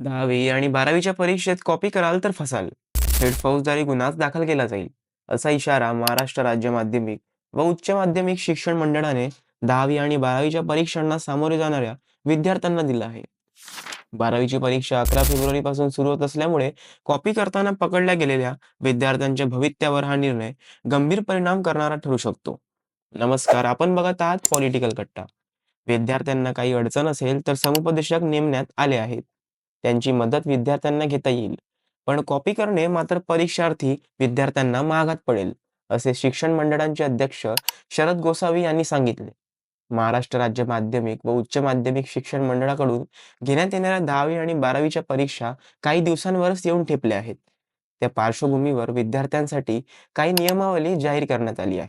दहावी आणि बारावीच्या परीक्षेत कॉपी कराल तर फसाल. थेट फौजदारी गुन्हाच दाखल केला जाईल. असा इशारा महाराष्ट्र राज्य माध्यमिक व उच्च माध्यमिक शिक्षण मंडळाने दहावी आणि बारावीच्या परीक्षांना सामोरे जाणाऱ्या विद्यार्थ्यांना दिला आहे. बारावीची परीक्षा अकरा फेब्रुवारी पासून सुरू होत असल्यामुळे कॉपी करताना पकडल्या गेलेल्या विद्यार्थ्यांच्या भवित्यावर हा निर्णय गंभीर परिणाम करणारा ठरू शकतो. नमस्कार आपण बघत आहात पॉलिटिकल कट्टा. विद्यार्थ्यांना काही अडचण असेल तर समुपदेशक नेमण्यात आले आहेत. त्यांची मदत विद्यार्थ्यांना घेता येईल. पण कॉपी करणे मात्र परीक्षार्थी विद्यार्थ्यांना महागात पडेल असे शिक्षण मंडळांचे अध्यक्ष शरद गोसावी यांनी सांगितले. महाराष्ट्र राज्य माध्यमिक व उच्च माध्यमिक शिक्षण मंडळाकडून घेण्यात येणाऱ्या दहावी आणि बारावीच्या परीक्षा काही दिवसांवरच येऊन ठेपल्या आहेत. त्या पार्श्वभूमीवर विद्यार्थ्यांसाठी काही नियमावली जाहीर करण्यात आली आहे.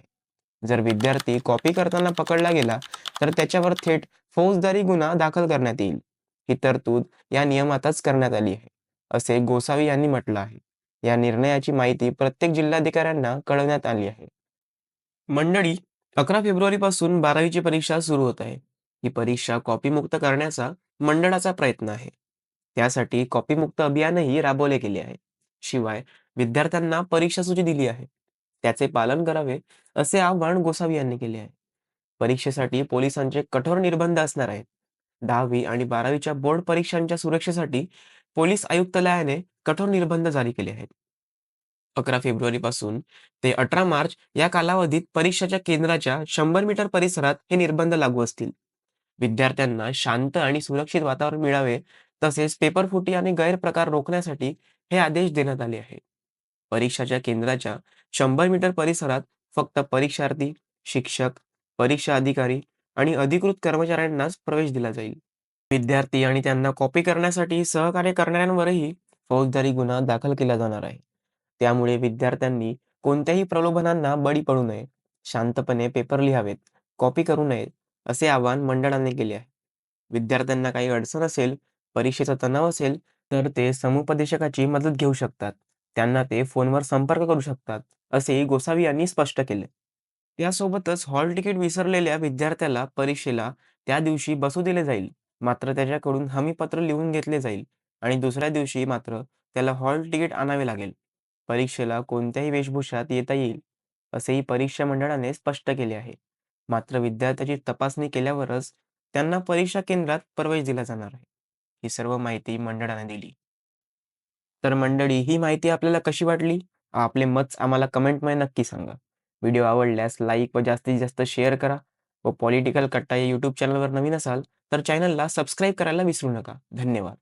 जर विद्यार्थी कॉपी करताना पकडला गेला तर त्याच्यावर थेट फौजदारी गुन्हा दाखल करण्यात येईल. ही तरतूद या नियमातच करण्यात आली आहे असे गोसावी यांनी म्हटलं आहे. या निर्णयाची माहिती प्रत्येक जिल्हाधिकाऱ्यांना कळवण्यात आली आहे. मंडळी अकरा फेब्रुवारी पासून बारावीची परीक्षा सुरू होत आहे. ही परीक्षा कॉपीमुक्त करण्याचा मंडळाचा प्रयत्न आहे. त्यासाठी कॉपीमुक्त अभियानही राबवले गेले आहे. शिवाय विद्यार्थ्यांना परीक्षा सूची दिली आहे. त्याचे पालन करावे असे आवाहन गोसावी यांनी केले आहे. परीक्षेसाठी पोलिसांचे कठोर निर्बंध असणार आहेत. दहावी आणि बारावीच्या बोर्ड परीक्षांच्या सुरक्षेसाठी पोलीस आयुक्तालयाने कठोर निर्बंध जारी केले आहेत. अकरा फेब्रुवारी पासून ते अठरा मार्च या कालावधीत परीक्षाच्या केंद्राच्या शंभर मीटर परिसरात हे निर्बंध लागू असतील. विद्यार्थ्यांना शांत आणि सुरक्षित वातावरण मिळावे तसेच पेपरफुटी आणि गैरप्रकार रोखण्यासाठी हे आदेश देण्यात आले आहे परीक्षाच्या केंद्राच्या शंभर मीटर परिसरात फक्त परीक्षार्थी शिक्षक परीक्षा अधिकारी आणि अधिकृत कर्मचाऱ्यांनाच प्रवेश दिला जाईल. विद्यार्थी आणि त्यांना कॉपी करण्यासाठी सहकार्य करणाऱ्यांवरही फौजदारी गुन्हा दाखल केला जाणार आहे. त्यामुळे विद्यार्थ्यांनी कोणत्याही प्रलोभनांना बळी पडू नये. शांतपणे पेपर लिहावेत कॉपी करू नयेत असे आवाहन मंडळाने केले आहे. विद्यार्थ्यांना काही अडचण असेल परीक्षेचा तणाव असेल तर ते समुपदेशकाची मदत घेऊ शकतात. त्यांना ते फोनवर संपर्क करू शकतात असेही गोसावी यांनी स्पष्ट केले. त्यासोबतच हॉल तिकीट विसरलेल्या विद्यार्थ्याला परीक्षेला त्या दिवशी बसू दिले जाईल. मात्र त्याच्याकडून हमीपत्र लिहून घेतले जाईल आणि दुसऱ्या दिवशी मात्र त्याला हॉल तिकीट आणावे लागेल. परीक्षेला कोणत्याही वेशभूषात येता येईल असेही परीक्षा मंडळाने स्पष्ट केले आहे. मात्र विद्यार्थ्याची तपासणी केल्यावरच त्यांना परीक्षा केंद्रात प्रवेश दिला जाणार आहे. ही सर्व माहिती मंडळाने दिली. तर मंडळी ही माहिती आपल्याला कशी वाटली? आपले मत आम्हाला कमेंटमध्ये नक्की सांगा. व्हिडिओ आवडल्यास लाईक व जास्तीत जास्त शेअर करा व पॉलिटिकल कट्टा या यूट्यूब चॅनलवर नवीन असाल तर चॅनलला सबस्क्राईब करायला विसरू नका. धन्यवाद.